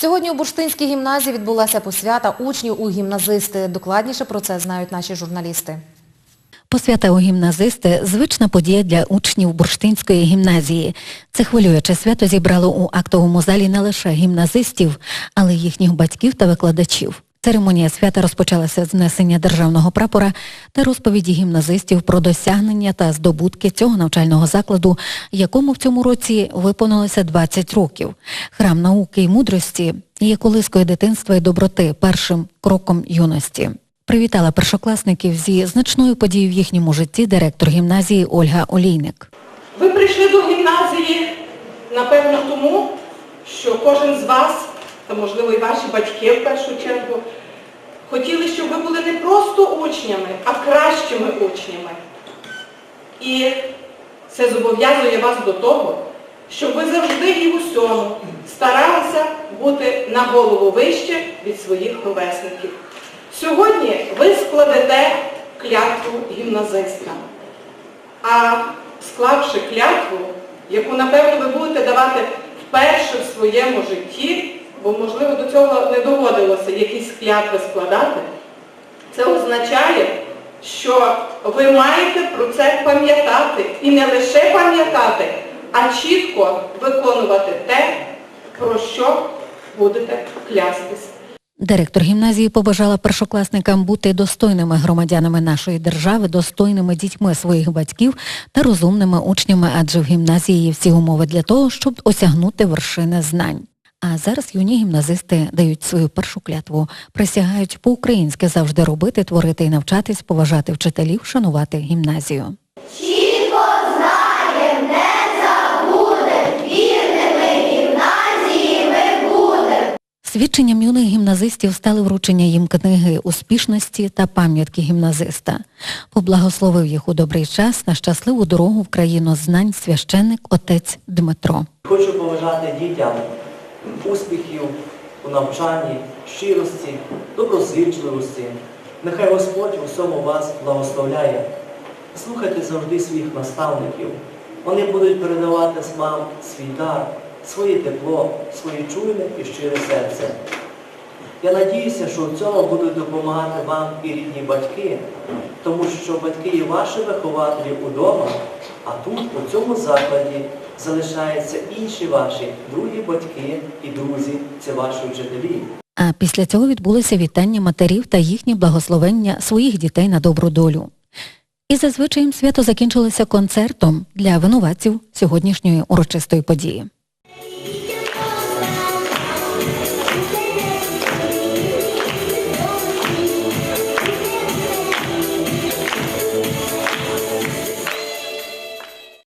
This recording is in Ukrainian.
Сьогодні у Бурштинській гімназії відбулася посвята учнів у гімназисти. Докладніше про це знають наші журналісти. Посвята у гімназисти – звична подія для учнів Бурштинської гімназії. Це хвилююче свято зібрало у актовому залі не лише гімназистів, але й їхніх батьків та викладачів. Церемонія свята розпочалася з несення державного прапора та розповіді гімназистів про досягнення та здобутки цього навчального закладу, якому в цьому році виповнилося 20 років. Храм науки і мудрості є колискою дитинства і доброти, першим кроком юності. Привітала першокласників зі значною подією в їхньому житті директор гімназії Ольга Олійник. Ви прийшли до гімназії, напевно, тому, що кожен з вас, та можливо і ваші батьки в першу чергу, хотіли, щоб ви були не просто учнями, а кращими учнями. І це зобов'язує вас до того, щоб ви завжди і в усьому старалися бути на голову вище від своїх ровесників. Сьогодні ви складете клятву гімназиста. А склавши клятву, яку, напевно, ви будете давати вперше в своєму житті, бо, можливо, до цього не доводилося якісь клятви складати, це означає, що ви маєте про це пам'ятати. І не лише пам'ятати, а чітко виконувати те, про що будете клястись. Директор гімназії побажала першокласникам бути достойними громадянами нашої держави, достойними дітьми своїх батьків та розумними учнями, адже в гімназії є всі умови для того, щоб осягнути вершини знань. А зараз юні гімназисти дають свою першу клятву, присягають по-українськи завжди робити, творити і навчатись, поважати вчителів, шанувати гімназію. Свідченням юних гімназистів стали вручення їм книги успішності та пам'ятки гімназиста. Поблагословив їх у добрий час на щасливу дорогу в країну знань священник отець Дмитро. Хочу побажати дітям успіхів у навчанні, щирості, доброзичливості. Нехай Господь у всьому вас благословляє. Слухайте завжди своїх наставників. Вони будуть передавати вам свій дар, своє тепло, своє чуйне і щире серце. Я надіюся, що в цьому будуть допомагати вам і рідні батьки, тому що батьки є ваші вихователі удома, а тут, у цьому закладі, залишаються інші ваші другі батьки і друзі, це ваші вчителі. А після цього відбулося вітання матерів та їхнє благословення своїх дітей на добру долю. І зазвичай свято закінчилося концертом для винуватців сьогоднішньої урочистої події.